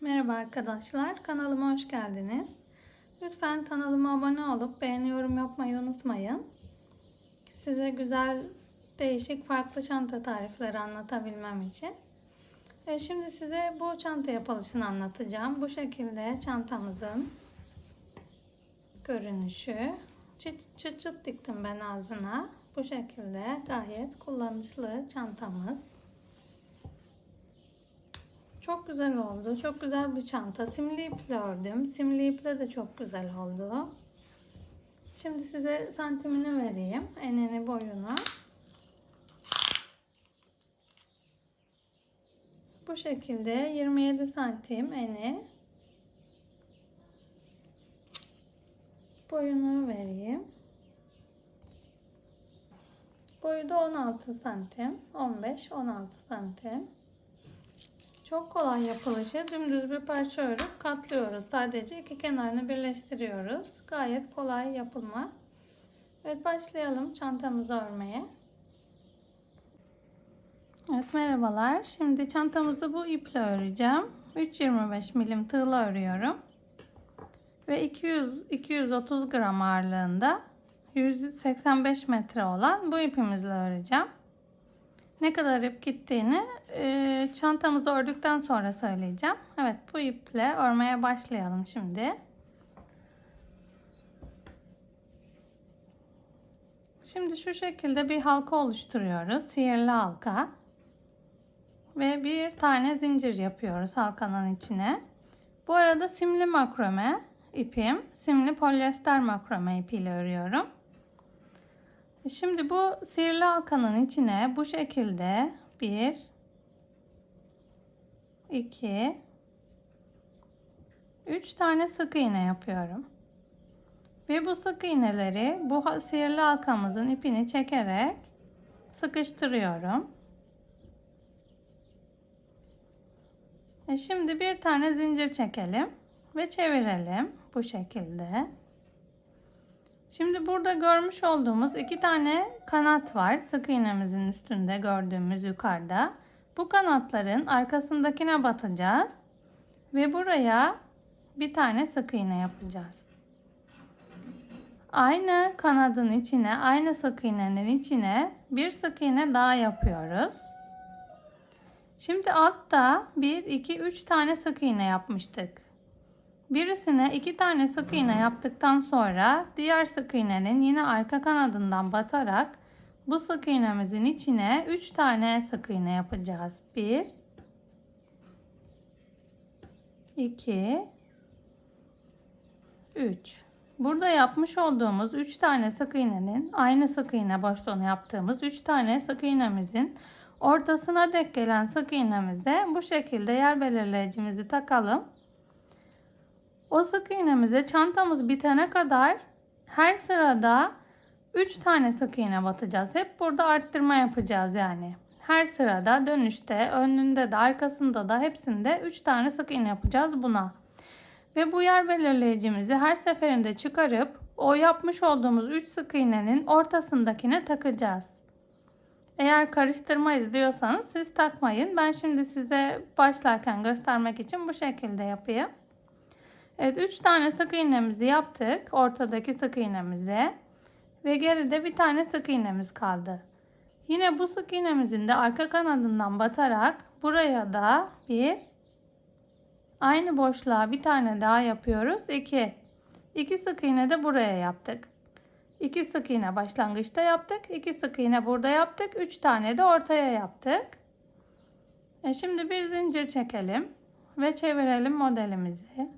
Merhaba arkadaşlar, kanalıma hoş geldiniz. Lütfen kanalıma abone olup beğeni yorum yapmayı unutmayın. Size güzel, değişik, farklı çanta tarifleri anlatabilmem için. Ve şimdi size bu çanta yapılışını anlatacağım. Bu şekilde çantamızın görünüşü. Çıt çıt çıt diktim ben ağzına. Bu şekilde gayet kullanışlı çantamız. Çok güzel oldu. Çok güzel bir çanta. Simli iple ördüm. Simli iple de çok güzel oldu. Şimdi size santimini vereyim. Enini boyunu. Bu şekilde 27 santim eni. Boyunu vereyim. Boyu da 16 santim. 15-16 santim. Çok kolay yapılışı. Dümdüz bir parça örüp katlıyoruz. Sadece iki kenarını birleştiriyoruz. Gayet kolay yapılma. Evet başlayalım çantamızı örmeye. Evet merhabalar. Şimdi çantamızı bu iple öreceğim. 3.25 milim tığla örüyorum. Ve 200 230 gram ağırlığında 185 metre olan bu ipimizle öreceğim. Ne kadar ip gittiğini e, çantamızı ördükten sonra söyleyeceğim. Evet bu iple örmeye başlayalım şimdi. Şimdi şu şekilde bir halka oluşturuyoruz. Sihirli halka. Ve bir tane zincir yapıyoruz halkanın içine. Bu arada simli makrome ipim. Simli polyester makrome ipiyle örüyorum. Şimdi bu sihirli halkanın içine bu şekilde bir, iki, üç tane sık iğne yapıyorum. Ve bu sık iğneleri bu sihirli halkamızın ipini çekerek sıkıştırıyorum. E şimdi bir tane zincir çekelim ve çevirelim bu şekilde. Şimdi burada görmüş olduğumuz iki tane kanat var. Sık iğnemizin üstünde gördüğümüz yukarıda. Bu kanatların arkasındakine batacağız. Ve buraya bir tane sık iğne yapacağız. Aynı kanadın içine, aynı sık iğnenin içine bir sık iğne daha yapıyoruz. Şimdi altta 1, 2, 3 tane sık iğne yapmıştık. Birisine iki tane sık iğne yaptıktan sonra diğer sık iğnenin yine arka kanadından batarak bu sık iğnemizin içine 3 tane sık iğne yapacağız. 1 2 3 Burada yapmış olduğumuz 3 tane sık iğnenin aynı sık iğne boşluğunu yaptığımız 3 tane sık iğnemizin ortasına dek gelen sık iğnemize bu şekilde yer belirleyicimizi takalım. O sık iğnemize çantamız bitene kadar her sırada 3 tane sık iğne batacağız. Hep burada arttırma yapacağız yani. Her sırada dönüşte, önünde de, arkasında da hepsinde 3 tane sık iğne yapacağız buna. Ve bu yer belirleyicimizi her seferinde çıkarıp o yapmış olduğumuz 3 sık iğnenin ortasındakine takacağız. Eğer karıştırma izliyorsanız siz takmayın. Ben şimdi size başlarken göstermek için bu şekilde yapayım. Evet 3 tane sık iğnemizi yaptık. Ortadaki sık iğnemize. Ve geride bir tane sık iğnemiz kaldı. Yine bu sık iğnemizin de arka kanadından batarak buraya da bir aynı boşluğa bir tane daha yapıyoruz. 2. 2 sık iğne de buraya yaptık. 2 sık iğne başlangıçta yaptık. 2 sık iğne burada yaptık. 3 tane de ortaya yaptık. E şimdi bir zincir çekelim ve çevirelim modelimizi.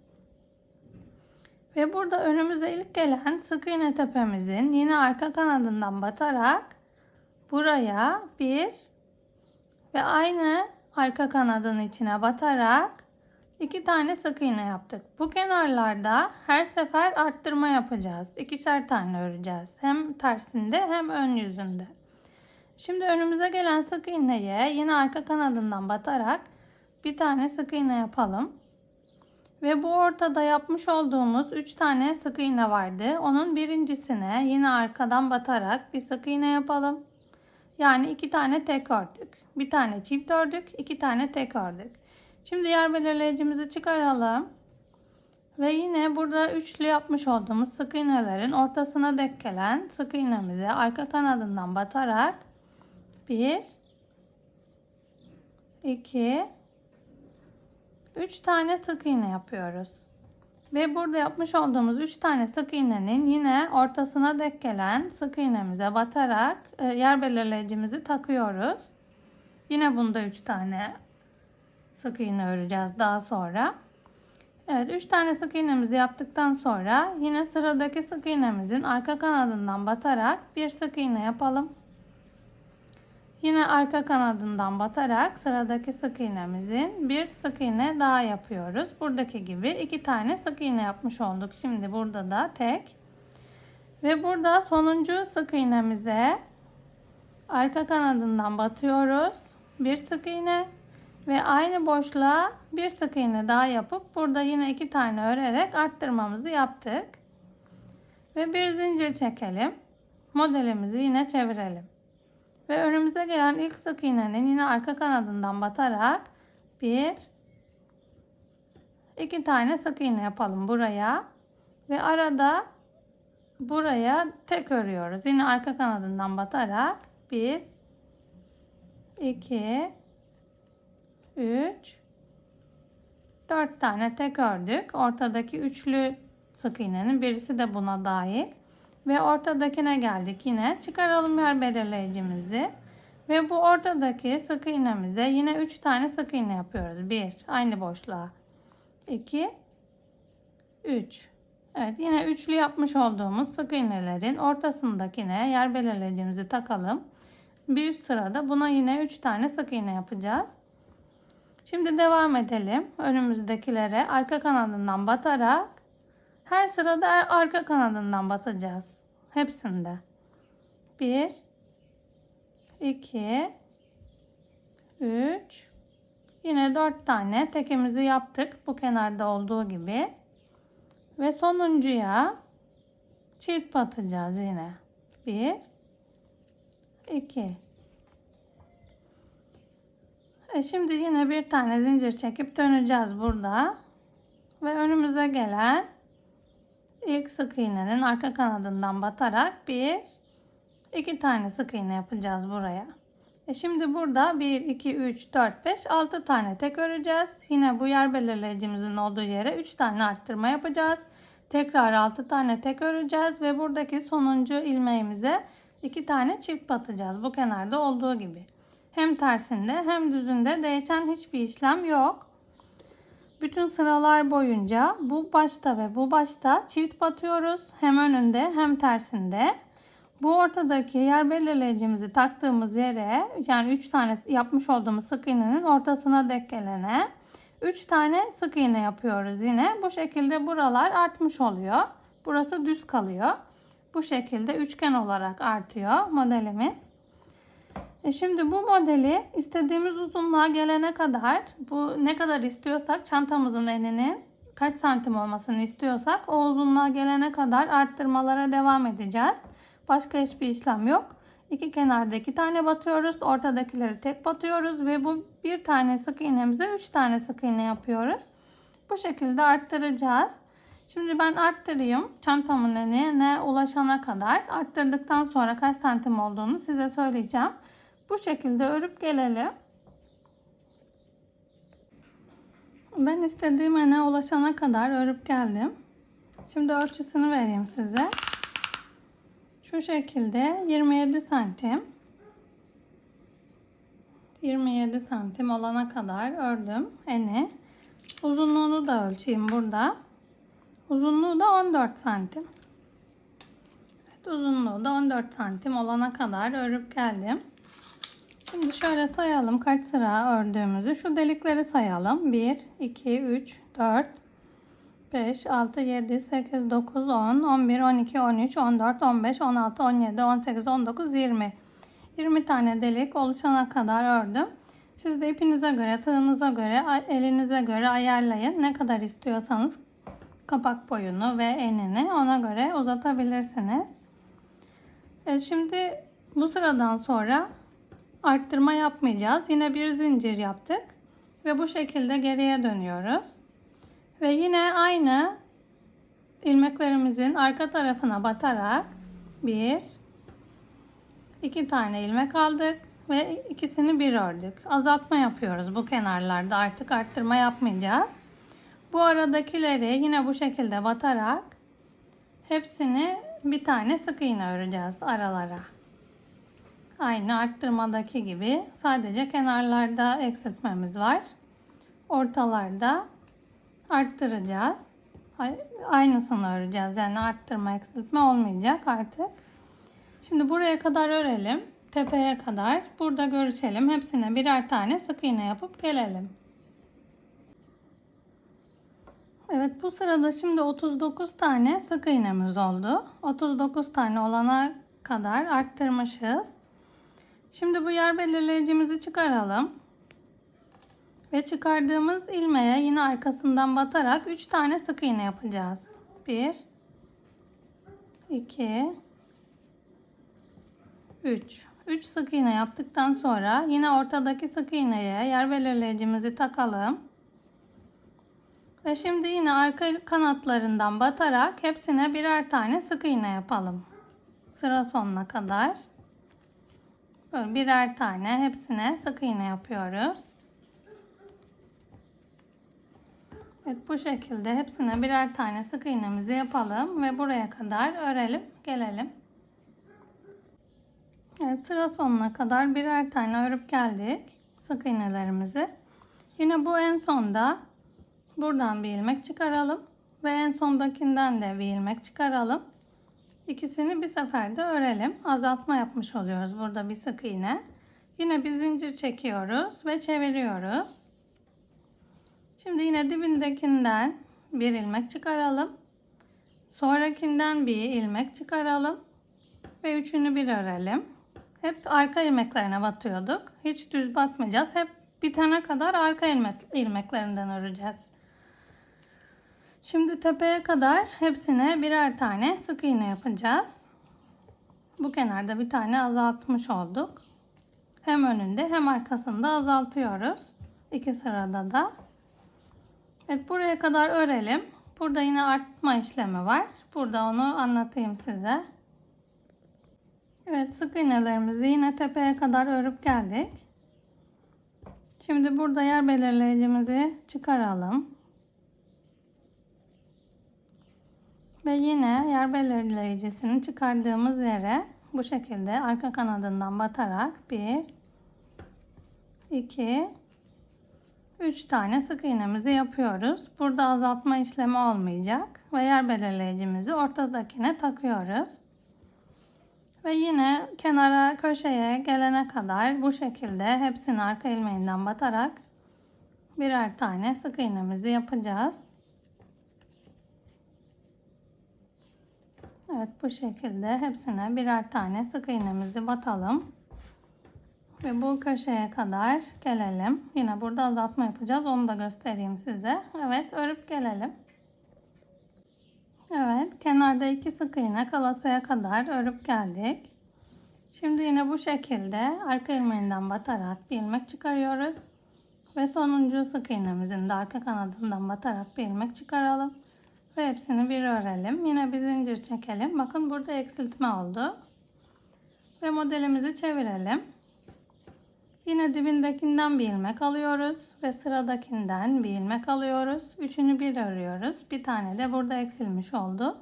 Ve burada önümüze ilk gelen sık iğne tepemizin yine arka kanadından batarak buraya bir ve aynı arka kanadın içine batarak iki tane sık iğne yaptık. Bu kenarlarda her sefer arttırma yapacağız. İkişer tane öreceğiz. Hem tersinde hem ön yüzünde. Şimdi önümüze gelen sık iğneye yine arka kanadından batarak bir tane sık iğne yapalım. Ve bu ortada yapmış olduğumuz 3 tane sık iğne vardı. Onun birincisine yine arkadan batarak bir sık iğne yapalım. Yani iki tane tek ördük. Bir tane çift ördük, iki tane tek ördük. Şimdi yer belirleyicimizi çıkaralım. Ve yine burada üçlü yapmış olduğumuz sık iğnelerin ortasına denk gelen sık iğnemizi arka kanadından batarak 1 2 3 tane sık iğne yapıyoruz. Ve burada yapmış olduğumuz 3 tane sık iğnenin yine ortasına denk gelen sık iğnemize batarak e, yer belirleyicimizi takıyoruz. Yine bunda 3 tane sık iğne öreceğiz daha sonra. Evet 3 tane sık iğnemizi yaptıktan sonra yine sıradaki sık iğnemizin arka kanadından batarak bir sık iğne yapalım. Yine arka kanadından batarak sıradaki sık iğnemizin bir sık iğne daha yapıyoruz. Buradaki gibi iki tane sık iğne yapmış olduk. Şimdi burada da tek. Ve burada sonuncu sık iğnemize arka kanadından batıyoruz. Bir sık iğne ve aynı boşluğa bir sık iğne daha yapıp burada yine iki tane örerek arttırmamızı yaptık. Ve bir zincir çekelim. Modelimizi yine çevirelim. Ve önümüze gelen ilk sık iğnenin yine arka kanadından batarak bir iki tane sık iğne yapalım buraya. Ve arada buraya tek örüyoruz. Yine arka kanadından batarak bir iki 3 4 tane tek ördük. Ortadaki üçlü sık iğnenin birisi de buna dahil. Ve ortadakine geldik yine. Çıkaralım yer belirleyicimizi. Ve bu ortadaki sık iğnemize yine 3 tane sık iğne yapıyoruz. 1 aynı boşluğa. 2 3 Evet yine üçlü yapmış olduğumuz sık iğnelerin ortasındakine yer belirleyicimizi takalım. Bir üst sırada buna yine 3 tane sık iğne yapacağız. Şimdi devam edelim. Önümüzdekilere arka kanadından batarak her sırada arka kanadından batacağız. Hepsinde. 1 2 3 Yine 4 tane tekimizi yaptık. Bu kenarda olduğu gibi. Ve sonuncuya çift batacağız yine. 1 2 e şimdi yine bir tane zincir çekip döneceğiz burada. Ve önümüze gelen ilk sık iğnenin arka kanadından batarak bir iki tane sık iğne yapacağız buraya. E şimdi burada 1, 2, 3, 4, 5, 6 tane tek öreceğiz. Yine bu yer belirleyicimizin olduğu yere 3 tane arttırma yapacağız. Tekrar 6 tane tek öreceğiz ve buradaki sonuncu ilmeğimize 2 tane çift batacağız. Bu kenarda olduğu gibi. Hem tersinde hem düzünde değişen hiçbir işlem yok. Bütün sıralar boyunca bu başta ve bu başta çift batıyoruz. Hem önünde hem tersinde. Bu ortadaki yer belirleyicimizi taktığımız yere yani 3 tane yapmış olduğumuz sık iğnenin ortasına denk gelene 3 tane sık iğne yapıyoruz yine. Bu şekilde buralar artmış oluyor. Burası düz kalıyor. Bu şekilde üçgen olarak artıyor modelimiz. E şimdi bu modeli istediğimiz uzunluğa gelene kadar bu ne kadar istiyorsak çantamızın eninin kaç santim olmasını istiyorsak o uzunluğa gelene kadar arttırmalara devam edeceğiz. Başka hiçbir işlem yok. İki kenarda iki tane batıyoruz. Ortadakileri tek batıyoruz ve bu bir tane sık iğnemize üç tane sık iğne yapıyoruz. Bu şekilde arttıracağız. Şimdi ben arttırayım. Çantamın enine ulaşana kadar. Arttırdıktan sonra kaç santim olduğunu size söyleyeceğim. Bu şekilde örüp gelelim. Ben istediğim ene ulaşana kadar örüp geldim. Şimdi ölçüsünü vereyim size. Şu şekilde 27 santim 27 santim olana kadar ördüm eni. Uzunluğunu da ölçeyim burada. Uzunluğu da 14 santim. Evet, uzunluğu da 14 santim olana kadar örüp geldim. Şimdi şöyle sayalım kaç sıra ördüğümüzü. Şu delikleri sayalım. 1, 2, 3, 4, 5, 6, 7, 8, 9, 10, 11, 12, 13, 14, 15, 16, 17, 18, 19, 20. 20 tane delik oluşana kadar ördüm. Siz de ipinize göre, tığınıza göre, elinize göre ayarlayın. Ne kadar istiyorsanız kapak boyunu ve enini ona göre uzatabilirsiniz. E şimdi bu sıradan sonra arttırma yapmayacağız. Yine bir zincir yaptık. Ve bu şekilde geriye dönüyoruz. Ve yine aynı ilmeklerimizin arka tarafına batarak bir, iki tane ilmek aldık ve ikisini bir ördük. Azaltma yapıyoruz bu kenarlarda. Artık arttırma yapmayacağız. Bu aradakileri yine bu şekilde batarak hepsini bir tane sık iğne öreceğiz aralara. Aynı arttırmadaki gibi sadece kenarlarda eksiltmemiz var. Ortalarda arttıracağız. Aynısını öreceğiz. Yani arttırma eksiltme olmayacak artık. Şimdi buraya kadar örelim. Tepeye kadar. Burada görüşelim. Hepsine birer tane sık iğne yapıp gelelim. Evet bu sırada şimdi 39 tane sık iğnemiz oldu. 39 tane olana kadar arttırmışız. Şimdi bu yer belirleyicimizi çıkaralım. Ve çıkardığımız ilmeğe yine arkasından batarak 3 tane sık iğne yapacağız. 1 2 3 3 sık iğne yaptıktan sonra yine ortadaki sık iğneye yer belirleyicimizi takalım. Ve şimdi yine arka kanatlarından batarak hepsine birer tane sık iğne yapalım. Sıra sonuna kadar. Böyle birer tane hepsine sık iğne yapıyoruz. Evet bu şekilde hepsine birer tane sık iğnemizi yapalım ve buraya kadar örelim gelelim. Evet sıra sonuna kadar birer tane örüp geldik sık iğnelerimizi. Yine bu en sonda buradan bir ilmek çıkaralım ve en sondakinden de bir ilmek çıkaralım. İkisini bir seferde örelim. Azaltma yapmış oluyoruz burada bir sık iğne. Yine bir zincir çekiyoruz ve çeviriyoruz. Şimdi yine dibindekinden bir ilmek çıkaralım. Sonrakinden bir ilmek çıkaralım. Ve üçünü bir örelim. Hep arka ilmeklerine batıyorduk. Hiç düz batmayacağız. Hep bitene kadar arka ilmek, ilmeklerinden öreceğiz. Şimdi tepeye kadar hepsine birer tane sık iğne yapacağız. Bu kenarda bir tane azaltmış olduk. Hem önünde hem arkasında azaltıyoruz. İki sırada da. Evet buraya kadar örelim. Burada yine artma işlemi var. Burada onu anlatayım size. Evet sık iğnelerimizi yine tepeye kadar örüp geldik. Şimdi burada yer belirleyicimizi çıkaralım. Ve yine yer belirleyicisini çıkardığımız yere bu şekilde arka kanadından batarak 1 2 3 tane sık iğnemizi yapıyoruz. Burada azaltma işlemi olmayacak ve yer belirleyicimizi ortadakine takıyoruz. Ve yine kenara köşeye gelene kadar bu şekilde hepsini arka ilmeğinden batarak birer tane sık iğnemizi yapacağız. Evet bu şekilde hepsine birer tane sık iğnemizi batalım. Ve bu köşeye kadar gelelim. Yine burada azaltma yapacağız. Onu da göstereyim size. Evet örüp gelelim. Evet kenarda iki sık iğne kalasaya kadar örüp geldik. Şimdi yine bu şekilde arka ilmeğinden batarak bir ilmek çıkarıyoruz. Ve sonuncu sık iğnemizin de arka kanadından batarak bir ilmek çıkaralım. Ve hepsini bir örelim. Yine bir zincir çekelim. Bakın burada eksiltme oldu. Ve modelimizi çevirelim. Yine dibindekinden bir ilmek alıyoruz ve sıradakinden bir ilmek alıyoruz. Üçünü bir örüyoruz. Bir tane de burada eksilmiş oldu.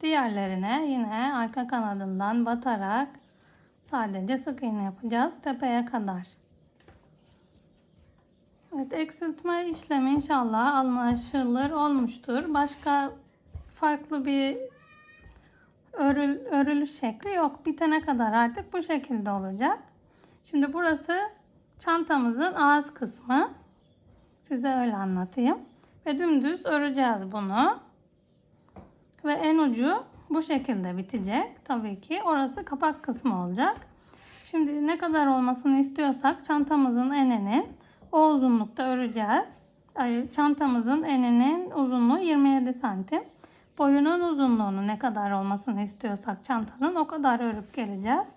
Diğerlerine yine arka kanadından batarak sadece sık iğne yapacağız tepeye kadar. Evet eksiltme işlemi inşallah anlaşılır olmuştur. Başka farklı bir örül, örülüş şekli yok. Bitene kadar artık bu şekilde olacak. Şimdi burası çantamızın ağız kısmı. Size öyle anlatayım. Ve dümdüz öreceğiz bunu. Ve en ucu bu şekilde bitecek. Tabii ki orası kapak kısmı olacak. Şimdi ne kadar olmasını istiyorsak çantamızın eninin o uzunlukta öreceğiz. Çantamızın eninin uzunluğu 27 santim. Boyunun uzunluğunu ne kadar olmasını istiyorsak çantanın o kadar örüp geleceğiz.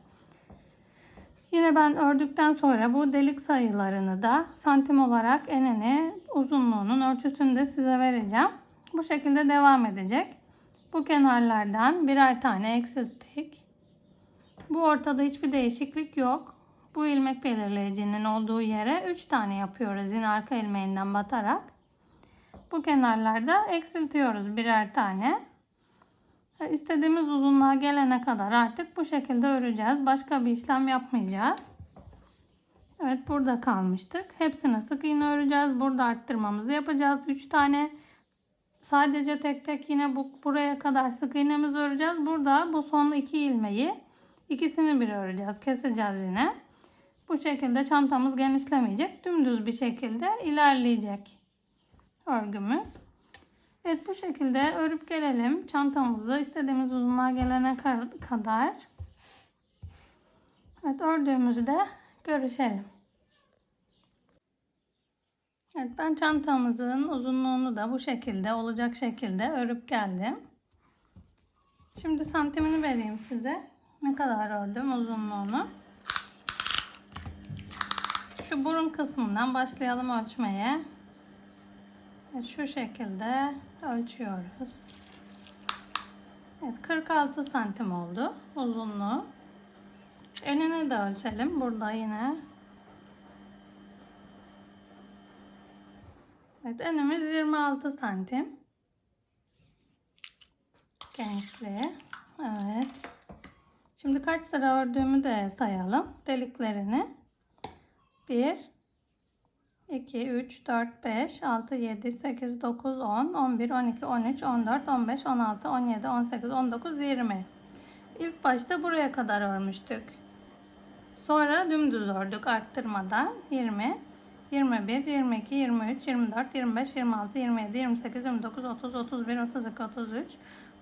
Yine ben ördükten sonra bu delik sayılarını da santim olarak enini uzunluğunun ölçüsünü de size vereceğim. Bu şekilde devam edecek. Bu kenarlardan birer tane eksilttik. Bu ortada hiçbir değişiklik yok. Bu ilmek belirleyicinin olduğu yere 3 tane yapıyoruz yine arka ilmeğinden batarak. Bu kenarlarda eksiltiyoruz birer tane. İstediğimiz uzunluğa gelene kadar artık bu şekilde öreceğiz. Başka bir işlem yapmayacağız. Evet burada kalmıştık. Hepsine sık iğne öreceğiz. Burada arttırmamızı yapacağız. 3 tane. Sadece tek tek yine bu buraya kadar sık iğnemizi öreceğiz. Burada bu son iki ilmeği ikisini bir öreceğiz. Keseceğiz yine. Bu şekilde çantamız genişlemeyecek. Dümdüz bir şekilde ilerleyecek örgümüz. Evet bu şekilde örüp gelelim. Çantamızı istediğimiz uzunluğa gelene kadar. Evet ördüğümüzde görüşelim. Evet ben çantamızın uzunluğunu da bu şekilde olacak şekilde örüp geldim. Şimdi santimini vereyim size. Ne kadar ördüm uzunluğunu. Şu burun kısmından başlayalım ölçmeye. Şu şekilde ölçüyoruz. Evet 46 santim oldu uzunluğu. Enini de ölçelim. Burada yine. Evet enimiz 26 santim. Genişliği. Evet. Şimdi kaç sıra ördüğümü de sayalım. Deliklerini. 1 2, 3, 4, 5, 6, 7, 8, 9, 10, 11, 12, 13, 14, 15, 16, 17, 18, 19, 20. İlk başta buraya kadar örmüştük. Sonra dümdüz ördük arttırmadan 20, 21, 22, 23, 24, 25, 26, 27, 28, 29, 30, 31, 32, 33,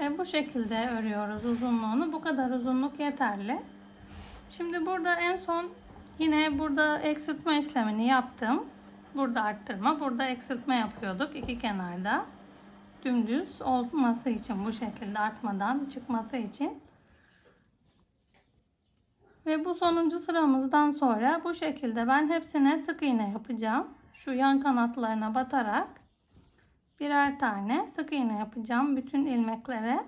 E, bu şekilde örüyoruz uzunluğunu. Bu kadar uzunluk yeterli. Şimdi burada en son yine burada eksiltme işlemini yaptım. Burada arttırma, burada eksiltme yapıyorduk iki kenarda. Dümdüz olması için bu şekilde artmadan çıkması için. Ve bu sonuncu sıramızdan sonra bu şekilde ben hepsine sık iğne yapacağım. Şu yan kanatlarına batarak birer tane sık iğne yapacağım bütün ilmeklere.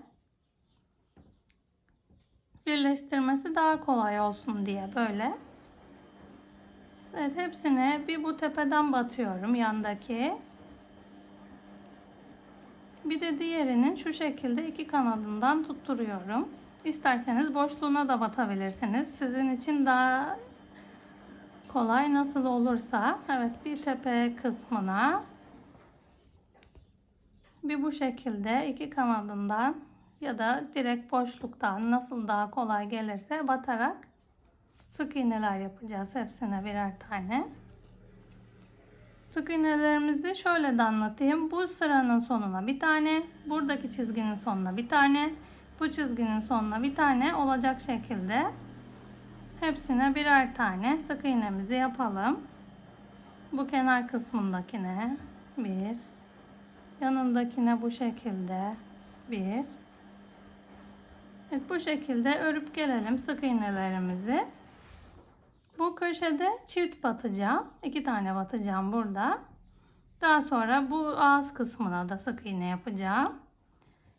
Birleştirmesi daha kolay olsun diye böyle. Evet hepsine bir bu tepeden batıyorum yandaki. Bir de diğerinin şu şekilde iki kanadından tutturuyorum. İsterseniz boşluğuna da batabilirsiniz. Sizin için daha kolay nasıl olursa. Evet bir tepe kısmına bir bu şekilde iki kanadından ya da direkt boşluktan nasıl daha kolay gelirse batarak sık iğneler yapacağız hepsine birer tane. Sık iğnelerimizi şöyle de anlatayım. Bu sıranın sonuna bir tane, buradaki çizginin sonuna bir tane, bu çizginin sonuna bir tane olacak şekilde hepsine birer tane sık iğnemizi yapalım. Bu kenar kısmındakine bir, yanındakine bu şekilde bir. Evet bu şekilde örüp gelelim sık iğnelerimizi. Bu köşede çift batacağım. iki tane batacağım burada. Daha sonra bu ağız kısmına da sık iğne yapacağım.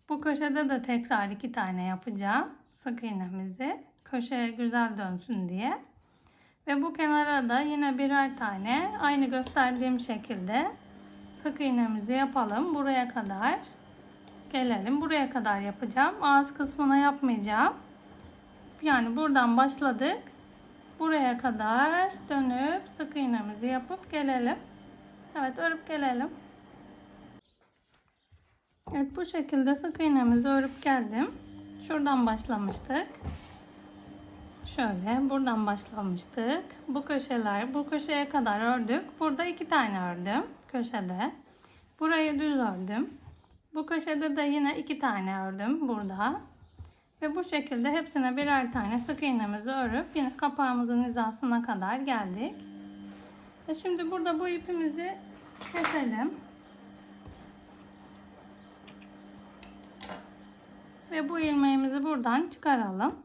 Bu köşede de tekrar iki tane yapacağım. Sık iğnemizi. Köşe güzel dönsün diye. Ve bu kenara da yine birer tane aynı gösterdiğim şekilde sık iğnemizi yapalım. Buraya kadar gelelim. Buraya kadar yapacağım. Ağız kısmına yapmayacağım. Yani buradan başladık. Buraya kadar dönüp sık iğnemizi yapıp gelelim. Evet örüp gelelim. Evet bu şekilde sık iğnemizi örüp geldim. Şuradan başlamıştık. Şöyle buradan başlamıştık. Bu köşeler, bu köşeye kadar ördük. Burada iki tane ördüm köşede. Burayı düz ördüm. Bu köşede de yine iki tane ördüm burada. Ve bu şekilde hepsine birer tane sık iğnemizi örüp yine kapağımızın hizasına kadar geldik. Ve şimdi burada bu ipimizi keselim. Ve bu ilmeğimizi buradan çıkaralım.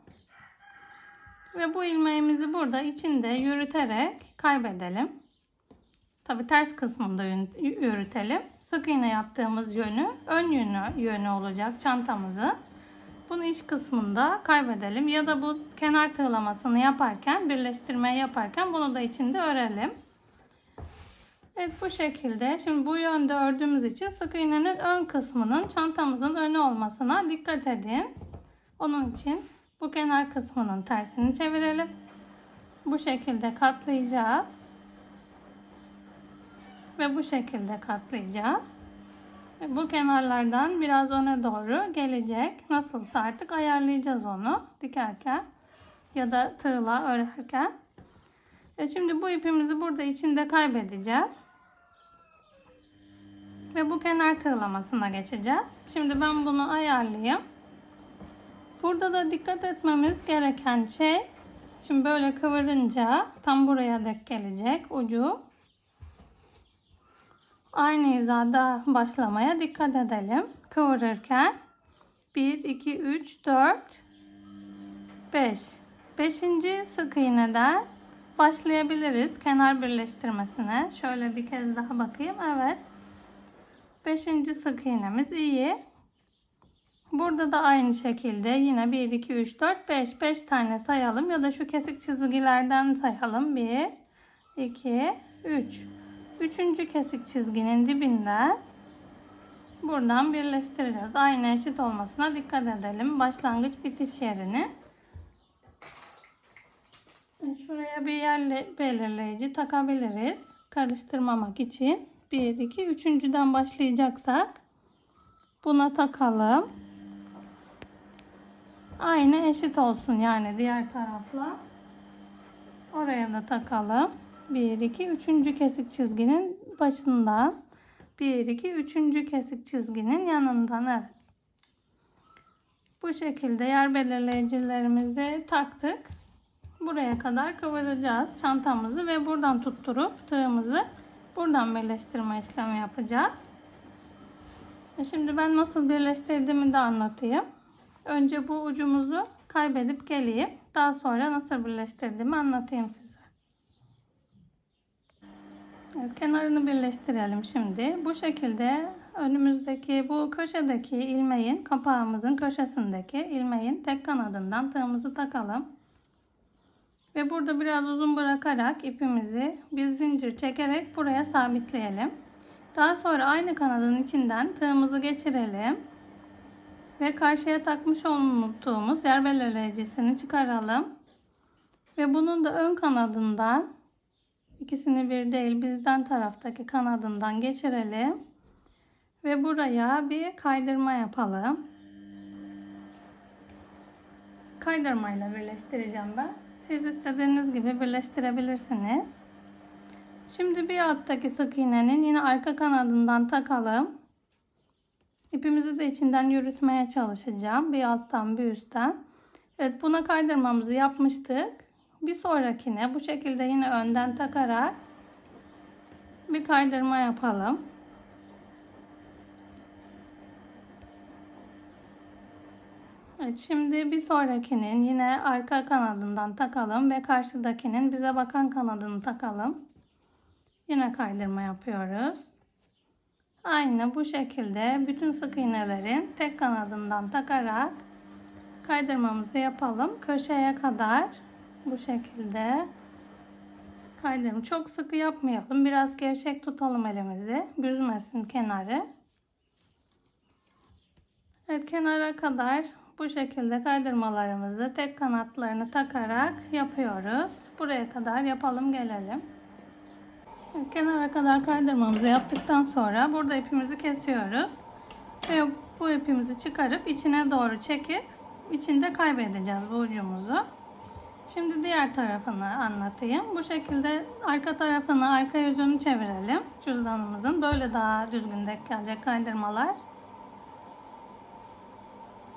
Ve bu ilmeğimizi burada içinde yürüterek kaybedelim. Tabi ters kısmında yürütelim. Sık iğne yaptığımız yönü ön yönü, yönü olacak çantamızı. Bunu iç kısmında kaybedelim. Ya da bu kenar tığlamasını yaparken, birleştirme yaparken bunu da içinde örelim. Evet bu şekilde. Şimdi bu yönde ördüğümüz için sık iğnenin ön kısmının çantamızın önü olmasına dikkat edin. Onun için bu kenar kısmının tersini çevirelim. Bu şekilde katlayacağız. Ve bu şekilde katlayacağız. Ve bu kenarlardan biraz öne doğru gelecek. Nasılsa artık ayarlayacağız onu dikerken ya da tığla örerken. Ve şimdi bu ipimizi burada içinde kaybedeceğiz. Ve bu kenar tığlamasına geçeceğiz. Şimdi ben bunu ayarlayayım. Burada da dikkat etmemiz gereken şey şimdi böyle kıvırınca tam buraya dek gelecek ucu. Aynı hizada başlamaya dikkat edelim. Kıvırırken 1, 2, 3, 4, 5. 5. sık iğneden başlayabiliriz kenar birleştirmesine. Şöyle bir kez daha bakayım. Evet. 5. sık iğnemiz iyi. Burada da aynı şekilde yine 1, 2, 3, 4, 5. 5 tane sayalım ya da şu kesik çizgilerden sayalım. 1, 2, 3. Üçüncü kesik çizginin dibinden buradan birleştireceğiz. Aynı eşit olmasına dikkat edelim. Başlangıç bitiş yerini. Şuraya bir yer belirleyici takabiliriz. Karıştırmamak için. 1, 2, üçüncüden başlayacaksak buna takalım. Aynı eşit olsun yani diğer tarafla. Oraya da takalım. 1, 2, 3. kesik çizginin başından. 1, 2, 3. kesik çizginin yanından. Evet. Bu şekilde yer belirleyicilerimizi taktık. Buraya kadar kıvıracağız çantamızı ve buradan tutturup tığımızı buradan birleştirme işlemi yapacağız. E şimdi ben nasıl birleştirdiğimi de anlatayım. Önce bu ucumuzu kaybedip geleyim. Daha sonra nasıl birleştirdiğimi anlatayım size. Evet, kenarını birleştirelim şimdi. Bu şekilde önümüzdeki bu köşedeki ilmeğin kapağımızın köşesindeki ilmeğin tek kanadından tığımızı takalım. Ve burada biraz uzun bırakarak ipimizi bir zincir çekerek buraya sabitleyelim. Daha sonra aynı kanadın içinden tığımızı geçirelim. Ve karşıya takmış olduğumuz yer belirleyicisini çıkaralım. Ve bunun da ön kanadından ikisini bir değil bizden taraftaki kanadından geçirelim. Ve buraya bir kaydırma yapalım. Kaydırmayla birleştireceğim ben. Siz istediğiniz gibi birleştirebilirsiniz. Şimdi bir alttaki sık iğnenin yine arka kanadından takalım. İpimizi de içinden yürütmeye çalışacağım. Bir alttan bir üstten. Evet buna kaydırmamızı yapmıştık. Bir sonrakine bu şekilde yine önden takarak bir kaydırma yapalım. Evet, şimdi bir sonrakinin yine arka kanadından takalım ve karşıdakinin bize bakan kanadını takalım. Yine kaydırma yapıyoruz. Aynı bu şekilde bütün sık iğnelerin tek kanadından takarak kaydırmamızı yapalım. Köşeye kadar bu şekilde kaydırım. Çok sıkı yapmayalım. Biraz gevşek tutalım elimizi. Büzmesin kenarı. Evet kenara kadar bu şekilde kaydırmalarımızı tek kanatlarını takarak yapıyoruz. Buraya kadar yapalım gelelim. Kenara kadar kaydırmamızı yaptıktan sonra burada ipimizi kesiyoruz. Ve bu ipimizi çıkarıp içine doğru çekip içinde kaybedeceğiz bu ucumuzu. Şimdi diğer tarafını anlatayım. Bu şekilde arka tarafını, arka yüzünü çevirelim cüzdanımızın. Böyle daha düzgün denk gelecek kaydırmalar.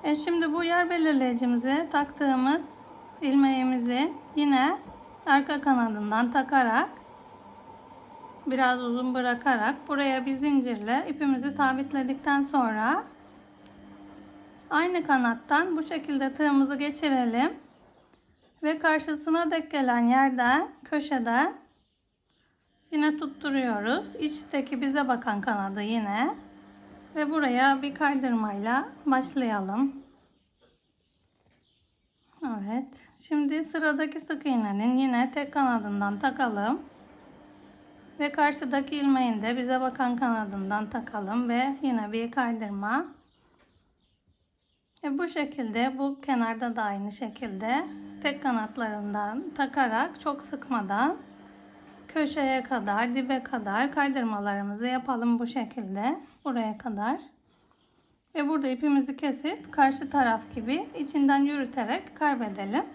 E şimdi bu yer belirleyicimizi taktığımız ilmeğimizi yine arka kanadından takarak biraz uzun bırakarak buraya bir zincirle ipimizi sabitledikten sonra aynı kanattan bu şekilde tığımızı geçirelim ve karşısına dek gelen yerden köşeden yine tutturuyoruz. İçteki bize bakan kanadı yine ve buraya bir kaydırmayla başlayalım. Evet. Şimdi sıradaki sık iğnenin yine tek kanadından takalım. Ve karşıdaki ilmeğin de bize bakan kanadından takalım ve yine bir kaydırma. E bu şekilde bu kenarda da aynı şekilde tek kanatlarından takarak çok sıkmadan köşeye kadar dibe kadar kaydırmalarımızı yapalım bu şekilde buraya kadar. Ve burada ipimizi kesip karşı taraf gibi içinden yürüterek kaybedelim.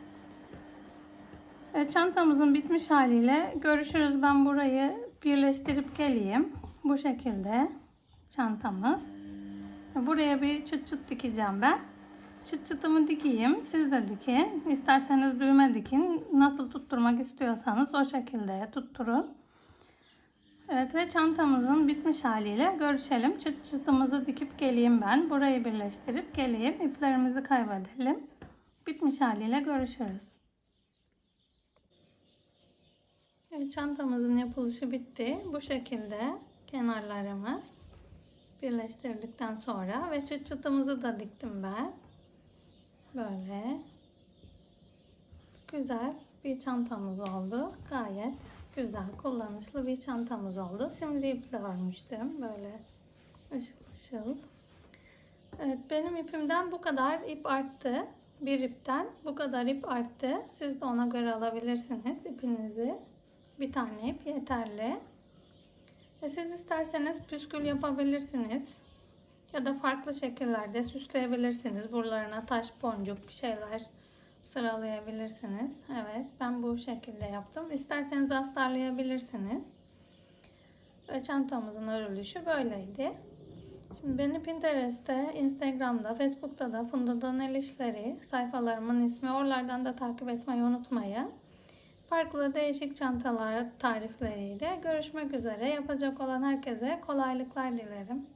E, çantamızın bitmiş haliyle görüşürüz. Ben burayı birleştirip geleyim. Bu şekilde çantamız. Buraya bir çıt çıt dikeceğim ben. Çıt çıtımı dikeyim. Siz de dikin. İsterseniz düğme dikin. Nasıl tutturmak istiyorsanız o şekilde tutturun. Evet ve çantamızın bitmiş haliyle görüşelim. Çıt çıtımızı dikip geleyim ben. Burayı birleştirip geleyim. İplerimizi kaybedelim. Bitmiş haliyle görüşürüz. Evet, çantamızın yapılışı bitti. Bu şekilde kenarlarımız birleştirdikten sonra ve çıt çıtımızı da diktim ben. Böyle güzel bir çantamız oldu. Gayet güzel, kullanışlı bir çantamız oldu. Simli iple örmüştüm. Böyle ışıl ışıl. Evet, benim ipimden bu kadar ip arttı. Bir ipten bu kadar ip arttı. Siz de ona göre alabilirsiniz ipinizi. Bir tane ip yeterli. Ve siz isterseniz püskül yapabilirsiniz. Ya da farklı şekillerde süsleyebilirsiniz. Buralarına taş, boncuk bir şeyler sıralayabilirsiniz. Evet ben bu şekilde yaptım. İsterseniz astarlayabilirsiniz. Ve çantamızın örülüşü böyleydi. Şimdi beni Pinterest'te, Instagram'da, Facebook'ta da Funda'dan El İşleri sayfalarımın ismi. Oralardan da takip etmeyi unutmayın. Farklı değişik çantalar tarifleriyle görüşmek üzere. Yapacak olan herkese kolaylıklar dilerim.